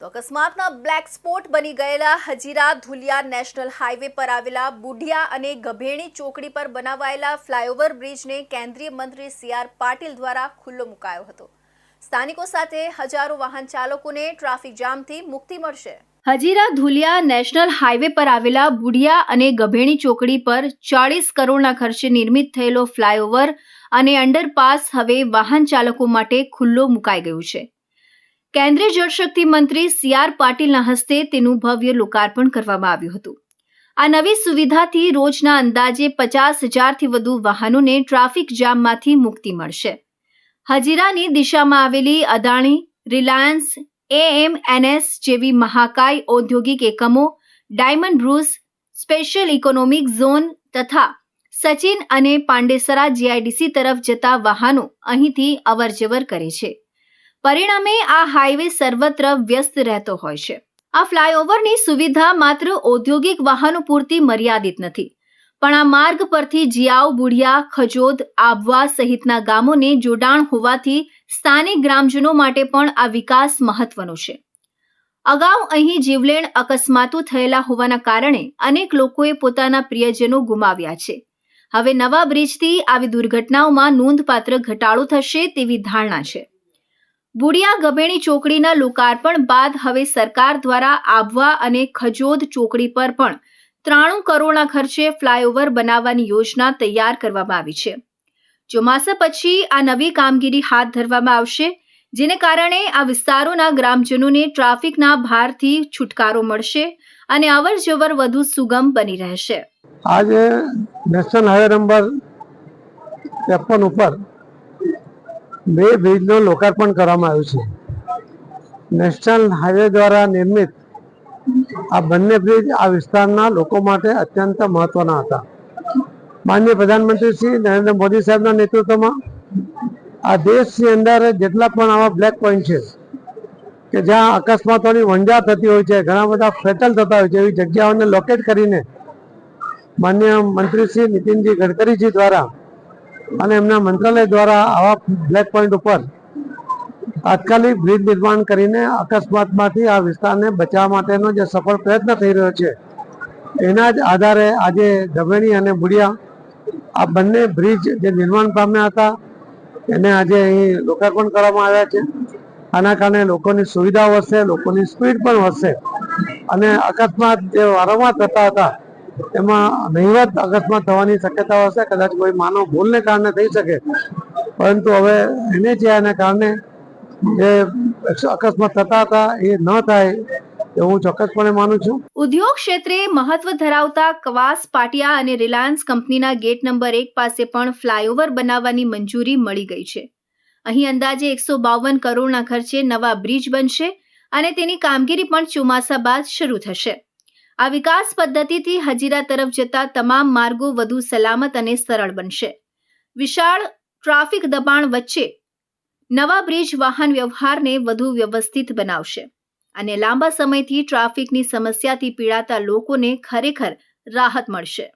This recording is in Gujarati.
તો અકસ્માતના બ્લેક સ્પોટ બની ગયેલા હજીરા ધુલિયા નેશનલ હાઈવે પર આવેલા બુઢિયા અને ગભેણી ચોકડી પર બનાવાયેલા ફ્લાયઓવર બ્રિજને કેન્દ્રીય મંત્રી સી આર પાટીલ દ્વારા ખુલ્લો મુકાયો હતો. સ્થાનિકો સાથે હજારો વાહન ચાલકોને ટ્રાફિક જામથી મુક્તિ મળશે. હજીરા ધુલિયા નેશનલ હાઈવે પર આવેલા બુઢિયા અને ગભેણી ચોકડી પર ચાળીસ કરોડના ખર્ચે નિર્મિત થયેલો ફ્લાયઓવર અને અંડરપાસ હવે વાહન ચાલકો માટે ખુલ્લો મુકાઈ ગયું છે. કેન્દ્રીય જળશક્તિ મંત્રી સી આર પાટીલના હસ્તે તેનું ભવ્ય લોકાર્પણ કરવામાં આવ્યું હતું. આ નવી સુવિધાથી રોજના અંદાજે પચાસ હજારથી વધુ વાહનોને ટ્રાફિક જામમાંથી મુક્તિ મળશે. હજીરાની દિશામાં આવેલી અદાણી, રિલાયન્સ, એએમએનએસ જેવી મહાકાય ઔદ્યોગિક એકમો, diamond bourse special economic zone તથા સચિન અને પાંડેસરા જીઆઈડીસી તરફ જતા વાહનો અહીંથી અવરજવર કરે છે. પરિણામે આ હાઈવે સર્વત્ર વ્યસ્ત રહેતો હોય છે. આ ફ્લાયઓવરની સુવિધા માત્ર ઔદ્યોગિક વાહનો પૂરતી મર્યાદિત નથી. પણ આ માર્ગ પરથી જીયાવ બુઢિયા, ખજોદ, આબવા સહિતના ગામોને જોડાણ હોવાથી સ્થાનિક ગ્રામજનો માટે પણ આ વિકાસ મહત્વનો છે. અગાઉ અહીં જીવલેણ અકસ્માતો થયેલા હોવાના કારણે અનેક લોકોએ પોતાના પ્રિયજનો ગુમાવ્યા છે. હવે નવા બ્રિજથી આવી દુર્ઘટનાઓમાં નોંધપાત્ર ઘટાડો થશે તેવી ધારણા છે. બુડિયા ગભેણી ચોકડીના લોકાર્પણ બાદ હવે સરકાર દ્વારા આબવા અને ખજોદ ચોકડી પર પણ ત્રાણું કરોડના ખર્ચે ફ્લાયઓવર બનાવવાની યોજના તૈયાર કરવામાં આવી છે. ચોમાસા પછી આ નવી કામગીરી હાથ ધરવામાં આવશે, જેને કારણે આ વિસ્તારોના ગ્રામજનોને ટ્રાફિકના ભારથી છુટકારો મળશે અને અવર જવર વધુ સુગમ બની રહેશે. આજે નેશનલ હાઈવે નંબર ત્રેપન ઉપર બે બ્રિજનું લોકાર્પણ કરવામાં આવ્યું છે. નેશનલ હાઈવે દ્વારા નિર્મિત આ બંને બ્રિજ આ વિસ્તારના લોકો માટે અત્યંત મહત્વના હતા. માનનીય પ્રધાનમંત્રી શ્રી નરેન્દ્ર મોદી સાહેબના નેતૃત્વમાં આ દેશની અંદર જેટલા પણ આવા બ્લેક પોઈન્ટ છે કે જ્યાં અકસ્માતોની વંજા થતી હોય છે, ઘણા બધા ફેટલ થતા હોય છે, એવી જગ્યાઓને લોકેટ કરીને માન્ય મંત્રી શ્રી નીતિનજી ગડકરીજી દ્વારા અને એમના મંત્રાલય દ્વારા આવા બ્લેક પોઈન્ટ ઉપર તાત્કાલિક બ્રિજ નિર્માણ કરીને અકસ્માતમાંથી આ વિસ્તારને બચાવવા માટેનો જે સફળ પ્રયત્ન થઈ રહ્યો છે, એના જ આધારે આજે ધમેણી અને બુડિયા આ બંને બ્રિજ જે નિર્માણ પામ્યા હતા, એને આજે અહીં લોકાર્પણ કરવામાં આવ્યા છે. આના કારણે લોકોની સુવિધાઓ વધશે, લોકોની સ્પીડ પણ વધશે અને અકસ્માત જે વારંવાર થતા હતા એમાં નહીવત અકસ્માત થવાની શક્યતા હશે કદાચ કોઈ માનવ ભૂલને કારણે થઈ શકે. પરંતુ હવે એને જે એના કારણે જે અકસ્માત થતા હતા, એ ન થાય ઉદ્યોગ ક્ષેત્રે મહત્વ ધરાવતા કવાસ, પાટિયા અને રિલાયન્સ કંપનીના ગેટ નંબર એક પાસે પણ ફ્લાયઓવર બનાવવાની મંજૂરી મળી ગઈ છે. અહીં અંદાજે એકસો બાવન કરોડના ખર્ચે નવા બ્રિજ બનશે અને તેની કામગીરી પણ ચોમાસા બાદ શરૂ થશે. આ વિકાસ પદ્ધતિથી હજીરા તરફ જતા તમામ માર્ગો વધુ સલામત અને સરળ બનશે. વિશાળ ટ્રાફિક દબાણ વચ્ચે નવા બ્રિજ વાહન વ્યવહારને વધુ વ્યવસ્થિત બનાવશે અને લાંબા સમયથી ટ્રાફિકની સમસ્યાથી પીડાતા લોકોને ખરેખર રાહત મળશે.